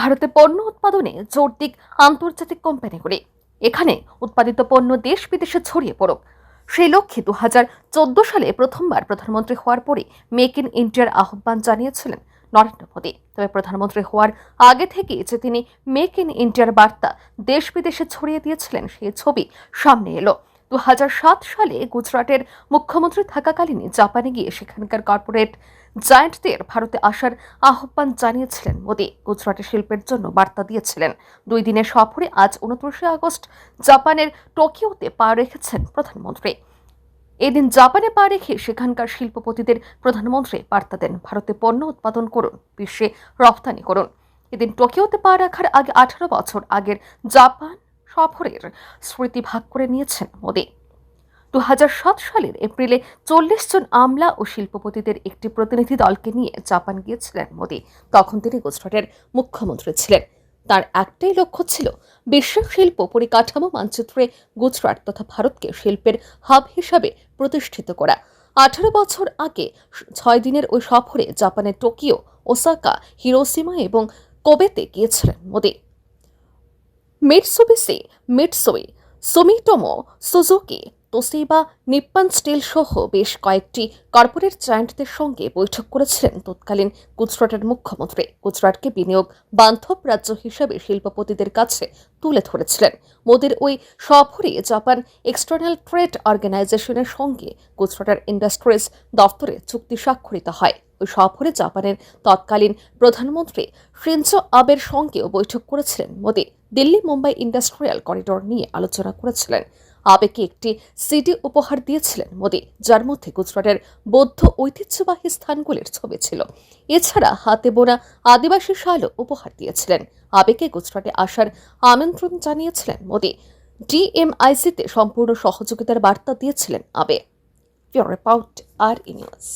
ভারতে পণ্য উৎপাদনে জোর দিক আন্তর্জাতিক কোম্পানিগুলি। এখানে উৎপাদিত পণ্য দেশ বিদেশে ছড়িয়ে পড়ুক। সেই লক্ষ্যে দু হাজার চোদ্দ সালে প্রথমবার প্রধানমন্ত্রী হওয়ার পরে মেক ইন ইন্ডিয়ার আহ্বান জানিয়েছিলেন নরেন্দ্র মোদী। তবে প্রধানমন্ত্রী হওয়ার আগে থেকে যে তিনি মেক ইন ইন্ডিয়ার বার্তা দেশ বিদেশে ছড়িয়ে দিয়েছিলেন, সেই ছবি সামনে এলো। দু হাজার সাত সালে গুজরাটের মুখ্যমন্ত্রী থাকাকালীনই জাপানে গিয়ে সেখানকার কর্পোরেট জায়ান্টদের ভারতে আসার আহ্বান জানিয়েছিলেন মোদী। গুজরাটের শিল্পের জন্য বার্তা দিয়েছিলেন। দুই দিনের সফরে আজ উনত্রিশে আগস্ট জাপানের টোকিওতে পা রেখেছেন প্রধানমন্ত্রী। এদিন জাপানে পা রেখে সেখানকার শিল্পপতিদের প্রধানমন্ত্রী বার্তা দেন। ভারতে পণ্য উৎপাদন করুন, বিশ্বে রপ্তানি করুন। এদিন টোকিওতে পা রাখার আগে আঠারো বছর আগের জাপান সফরের স্মৃতি ভাগ করে নিয়েছেন মোদী। দু হাজার সাত সালের এপ্রিলে চল্লিশ জন আমলা ও শিল্পপতিদের একটি প্রতিনিধি দলকে নিয়ে জাপান গিয়েছিলেন মোদী। তখন তিনি গুজরাটের মুখ্যমন্ত্রী ছিলেন। তার একটাই লক্ষ্য ছিল বিশ্ব শিল্প পরিকাঠামো মানচিত্রে গুজরাট তথা ভারতকে শিল্পের হাব হিসাবে প্রতিষ্ঠিত করা। আঠারো বছর আগে ছয় দিনের ওই সফরে জাপানের টোকিও, ওসাকা, হিরোসিমা এবং কোবেতে গিয়েছিলেন Modi. Mitsubishi Mitsui Sumitomo Suzuki Toshiba Nippon steel সহ বেশ কয়েকটি কর্পোরেট জায়ান্টদের সঙ্গে বৈঠক করেছিলেন তৎকালীন গুজরাটের মুখ্যমন্ত্রী। গুজরাটকে বিনিয়োগ বান্ধব রাজ্য হিসেবে শিল্পপতিদের কাছে তুলে ধরেছিলেন। মোদীর ওই সফরে জাপান এক্সটার্নাল ট্রেড অর্গানাইজেশনের সঙ্গে গুজরাটের ইন্ডাস্ট্রিজ দপ্তরে চুক্তি স্বাক্ষরিত হয়। ওই সফরে জাপানের তৎকালীন প্রধানমন্ত্রী শিনজো আবের সঙ্গেও বৈঠক করেছিলেন মোদী। দিল্লি মুম্বাই ইন্ডাস্ট্রিয়াল করিডোর নিয়ে আলোচনা করেছিলেন। আবেকে একটি সিডি উপহার দিয়েছিলেন মোদি, যার মধ্যে গুজরাটের বৌদ্ধ ঐতিহ্যবাহী স্থানগুলির ছবি ছিল। এছাড়া হাতে বোনা আদিবাসী শালও উপহার দিয়েছিলেন। আবেকে গুজরাটে আসার আমন্ত্রণ জানিয়েছিলেন মোদী। ডিএমআইসিতে সম্পূর্ণ সহযোগিতার বার্তা দিয়েছিলেন আবে আর নিউজ।